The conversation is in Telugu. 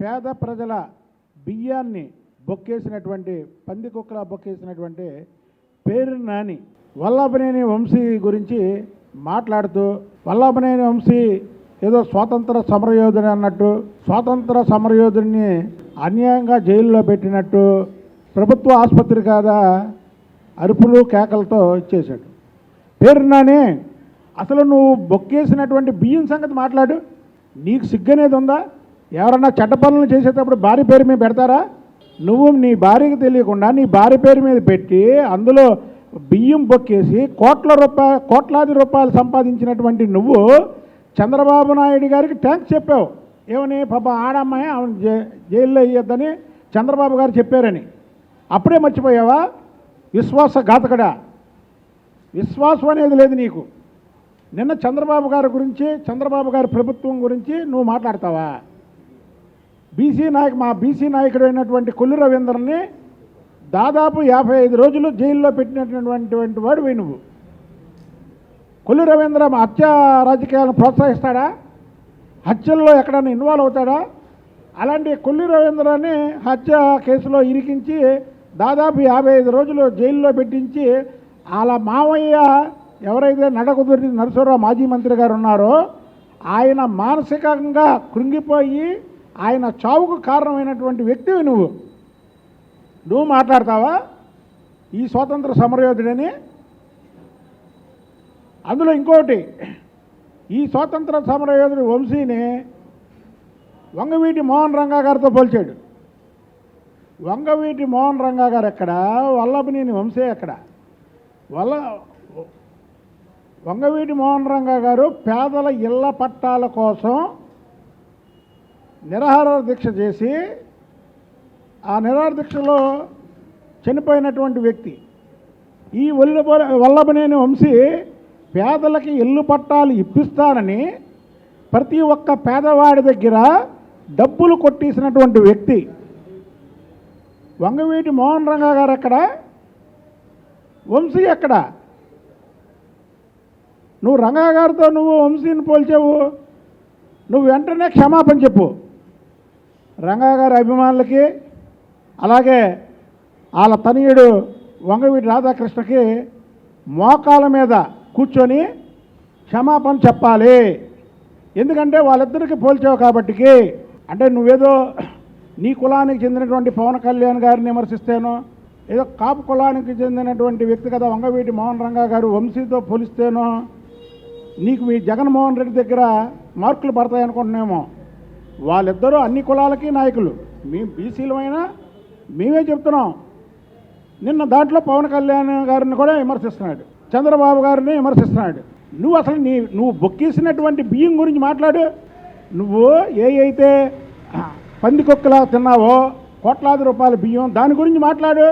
పేద ప్రజల బియ్యాన్ని బొక్కేసినటువంటి పందికొక్కలా బొక్కేసినటువంటి పేరు నాని వల్లభనేని వంశీ గురించి మాట్లాడుతూ వల్లభనేని వంశీ ఏదో స్వాతంత్ర సమరయోధుడు అన్నట్టు స్వాతంత్ర సమరయోధుడిని అన్యాయంగా జైల్లో పెట్టినట్టు ప్రభుత్వ ఆసుపత్రి కాదా అరుపులు కేకలతో ఇచ్చేశాడు. పేరు నాని అసలు నువ్వు బొక్కేసినటువంటి బియ్యం సంగతి మాట్లాడు. నీకు సిగ్గనేది ఉందా? ఎవరన్నా చెడ్డ పనులు చేసేటప్పుడు భార్య పేరు మీద పెడతారా? నువ్వు నీ భార్యకి తెలియకుండా నీ భార్య పేరు మీద పెట్టి అందులో బియ్యం బొక్కేసి కోట్ల రూపాయ కోట్లాది రూపాయలు సంపాదించినటువంటి నువ్వు చంద్రబాబు నాయుడు గారికి ట్యాంక్స్ చెప్పావు. ఏమని? పాప ఆడమ్మాయి ఆమె జై జైల్లో వేయొద్దని చంద్రబాబు గారు చెప్పారని. అప్పుడే మర్చిపోయావా? విశ్వాస ఘాతకడా విశ్వాసం అనేది లేదు నీకు. నిన్న చంద్రబాబు గారి గురించి చంద్రబాబు గారి ప్రభుత్వం గురించి నువ్వు మాట్లాడతావా? బీసీ నాయకు మా బీసీ నాయకుడు అయినటువంటి కొల్లు రవీంద్రని దాదాపు యాభై ఐదు రోజులు జైల్లో పెట్టినటువంటి వాడు నువ్వు కొల్లు రవీంద్ర హత్య రాజకీయాలను ప్రోత్సహిస్తాడా? హత్యల్లో ఎక్కడైనా ఇన్వాల్వ్ అవుతాడా? అలాంటి కొల్లి రవీంద్రని హత్య కేసులో ఇరికించి దాదాపు యాభై ఐదు రోజులు జైల్లో పెట్టించి అలా మావయ్య ఎవరైతే నడకుదురి నరసరావు మాజీ మంత్రి గారు ఉన్నారో ఆయన మానసికంగా కృంగిపోయి ఆయన చావుకు కారణమైనటువంటి వ్యక్తివి నువ్వు. నువ్వు మాట్లాడతావా? ఈ స్వాతంత్ర సమరయోధుడని? అందులో ఇంకోటి ఈ స్వాతంత్ర సమరయోధుడు వంశీని వంగవీటి మోహన్ రంగా గారితో పోల్చాడు. వంగవీటి మోహన్ రంగా గారు ఎక్కడ? వల్లభనేని వంశీ ఎక్కడ? వల్ల వంగవీటి మోహన్ రంగా గారు పేదల ఇళ్ళ పట్టాల కోసం నిరాహార దీక్ష చేసి ఆ నిరాహార దీక్షలో చనిపోయినటువంటి వ్యక్తి ఈ వల్ల వల్లభనేని వంశీ పేదలకి ఇల్లు పట్టాలు ఇప్పిస్తానని ప్రతి ఒక్క పేదవాడి దగ్గర డబ్బులు కొట్టేసినటువంటి వ్యక్తి వంగవీటి మోహన్ రంగా గారు ఎక్కడ? వంశీ ఎక్కడ? నువ్వు రంగా గారితో నువ్వు వంశీని పోల్చావు నువ్వు వెంటనే క్షమాపణ చెప్పు. రంగా గారి అభిమానులకి అలాగే వాళ్ళ తనయుడు వంగవీటి రాధాకృష్ణకి మోకాల మీద కూర్చొని క్షమాపణ చెప్పాలి. ఎందుకంటే వాళ్ళిద్దరికి పోల్చావు కాబట్టికి అంటే నువ్వేదో నీ కులానికి చెందినటువంటి పవన్ కళ్యాణ్ గారిని విమర్శిస్తేనో ఏదో కాపు కులానికి చెందినటువంటి వ్యక్తి కదా వంగవీటి మోహన్ రంగా గారు వంశీతో పోలిస్తేనో నీకు మీ జగన్మోహన్ రెడ్డి దగ్గర మార్కులు పడతాయనుకుంటున్నామో వాళ్ళిద్దరూ అన్ని కులాలకి నాయకులు. మేము బీసీలమైనా మేమే చెప్తున్నాం. నిన్న దాంట్లో పవన్ కళ్యాణ్ గారిని కూడా విమర్శిస్తున్నాడు. చంద్రబాబు గారిని విమర్శిస్తున్నాడు. నువ్వు అసలు నీ నువ్వు బొక్కేసినటువంటి బియ్యం గురించి మాట్లాడు. నువ్వు ఏ అయితే పందికొక్కలా తిన్నావో కోట్లాది రూపాయల బియ్యం దాని గురించి మాట్లాడు.